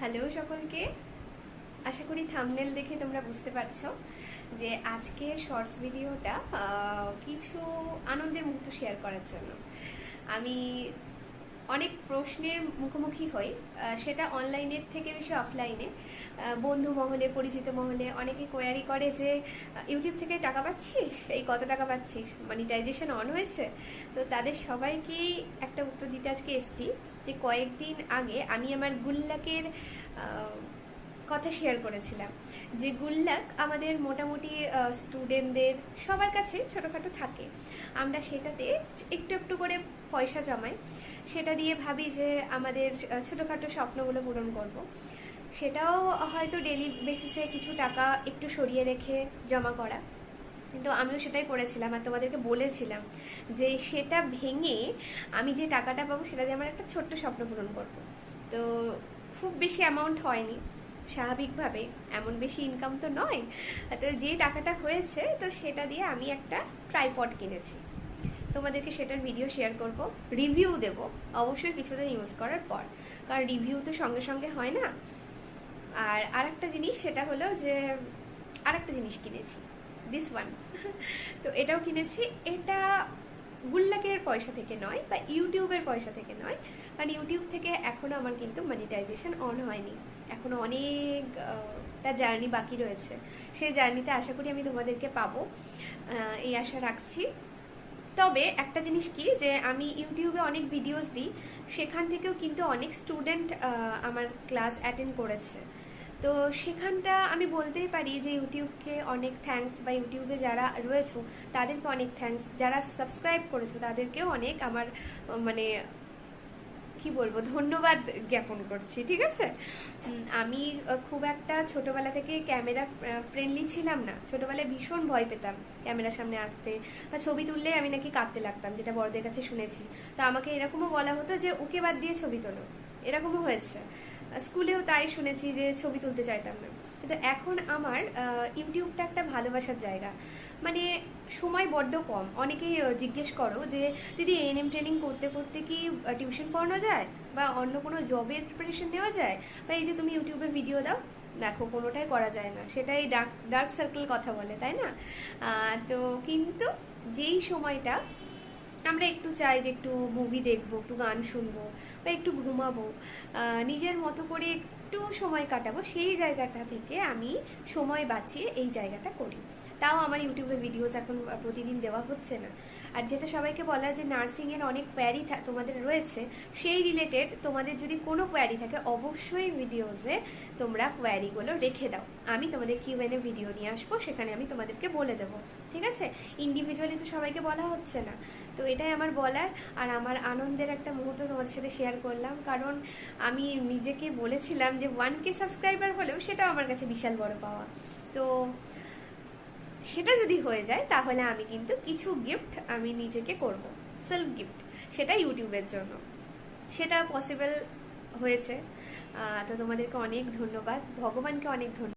Hello সকলকে। আশা করি thumbnail দেখে তোমরা বুঝতে পারছ যে আজকে শর্টস ভিডিওটা কিছু আনন্দের মুহূর্ত শেয়ার করার জন্য। আমি অনেক প্রশ্নের মুখোমুখি হই। সেটা অনলাইনের থেকে বেশি অফলাইনে বন্ধু মহলে, পরিচিত মহলে অনেকে কোয়ারি করে যে ইউটিউব থেকে টাকা পাচ্ছিস? এই কত টাকা পাচ্ছিস? মানিটাইজেশন অন হয়েছে? তো তাদের সবাইকেই একটা উত্তর দিতে আজকে এসেছি যে, কয়েকদিন আগে আমি আমার গুল্লাকের কথা শেয়ার করেছিলাম। যে গুল্লাক আমাদের মোটামুটি স্টুডেন্টদের সবার কাছে ছোটখাটো থাকে। আমরা সেটাতে একটু একটু করে পয়সা জমাই। সেটা দিয়ে ভাবি যে আমাদের ছোটোখাটো স্বপ্নগুলো পূরণ করব। সেটাও হয়তো ডেলি বেসিসে কিছু টাকা একটু সরিয়ে রেখে জমা করা। কিন্তু আমিও সেটাই করেছিলাম আর তোমাদেরকে বলেছিলাম যে সেটা ভেঙে আমি যে টাকাটা পাবো সেটা দিয়ে আমার একটা ছোট্ট স্বপ্ন পূরণ করব। তো খুব বেশি অ্যামাউন্ট হয়নি। স্বাভাবিকভাবে এমন বেশি ইনকাম তো নয়। তো যে টাকাটা হয়েছে, তো সেটা দিয়ে আমি একটা ট্রাইপড কিনেছি। তোমাদেরকে সেটার ভিডিও শেয়ার করব রিভিউ দেব, অবশ্যই কিছুদিন ইউজ করার পর। কারণ রিভিউ তো সঙ্গে সঙ্গে হয় না। আর আরেকটা জিনিস, সেটা হলো যে, আরেকটা জিনিস কিনেছি দিস ওয়ান তো এটাও কিনেছি। এটা গুল্লাকের পয়সা থেকে নয় বা ইউটিউবের পয়সা থেকে নয়। কারণ ইউটিউব থেকে এখনও আমার কিন্তু মনিটাইজেশন অন হয়নি। এখনও অনেকটা জার্নি বাকি রয়েছে। সেই জার্নিতে আশা করি আমি তোমাদেরকে পাবো। এই আশা রাখছি। তবে একটা জিনিস কি, যে আমি ইউটিউবে অনেক ভিডিওস দিই, সেখান থেকেও কিন্তু অনেক স্টুডেন্ট আমার ক্লাস অ্যাটেন্ড করেছে। তো সেখানটা আমি বলতেই পারি যে ইউটিউবকে অনেক থ্যাঙ্কস বা ইউটিউবে যারা রয়েছে, তাদেরকে অনেক থ্যাঙ্কস যারা সাবস্ক্রাইব করেছ, তাদেরকেও অনেক আমার মানে কি বলব, ধন্যবাদ জ্ঞাপন করছি, ঠিক আছে? আমি খুব একটা ছোটবেলা থেকে ক্যামেরা ফ্রেন্ডলি ছিলাম না। ছোটবেলায় ভীষণ ভয় পেতাম ক্যামেরার সামনে আসতে। বা ছবি তুললে আমি নাকি কাঁদতে লাগতাম, যেটা বড়দের কাছে শুনেছি। তো আমাকে এরকমও বলা হতো যে, ওকে বাদ দিয়ে ছবি তোলো। এরকমও হয়েছে। স্কুলেও তাই শুনেছি যে ছবি তুলতে চাইতাম না। কিন্তু এখন আমার ইউটিউবটা একটা ভালোবাসার জায়গা। মানে সময় বড্ড কম। অনেকেই জিজ্ঞেস করো যে, দিদি এএনএম ট্রেনিং করতে করতে কি টিউশন পড়ানো যায়? বা অন্য কোনো জবের প্রিপারেশন নেওয়া যায়? বা এই যে তুমি ইউটিউবে ভিডিও দাও, দেখো কোনোটাই করা যায় না। সেটাই ডার্ক ডার্ক সার্কেল কথা বলে, তাই না? তো কিন্তু যেই সময়টা আমরা একটু চাই যে একটু মুভি দেখব, একটু গান শুনব বা একটু ঘুমাবো। নিজের মতো করে একটু সময় কাটাবো, সেই জায়গাটা থেকে আমি সময় বাঁচিয়ে এই জায়গাটা করি। তাও আমার ইউটিউবে ভিডিওস এখন প্রতিদিন দেওয়া হচ্ছে না। আর যেটা সবাইকে বলা যে নার্সিং এর অনেক কোয়ারি তোমাদের রয়েছে, সেই রিলেটেড তোমাদের যদি কোনো কোয়ারি থাকে, অবশ্যই ভিডিওসে তোমরা কোয়ারিগুলো রেখে দাও। আমি তোমাদের কিউএনএ ভিডিও নিয়ে আসব, সেখানে আমি তোমাদেরকে বলে দেবো, ঠিক আছে? ইন্ডিভিজুয়ালি তো সবাইকে বলা হচ্ছে না। তো এটাই আমার বলার, আর আমার আনন্দের একটা মুহূর্ত তোমাদের সাথে শেয়ার করলাম। কারণ আমি নিজেকে বলেছিলাম যে ওয়ান কে সাবস্ক্রাইবার হলেও সেটাও আমার কাছে বিশাল বড় পাওয়া। তো সেটা যদি হয়ে যায়, তাহলে আমি কিন্তু কিছু গিফট আমি নিজেকে করব। সেলফ গিফট সেটা ইউটিউবের জন্য। সেটা পসিবল হয়েছে। তো তোমাদেরকে অনেক ধন্যবাদ। ভগবানকে অনেক ধন্যবাদ।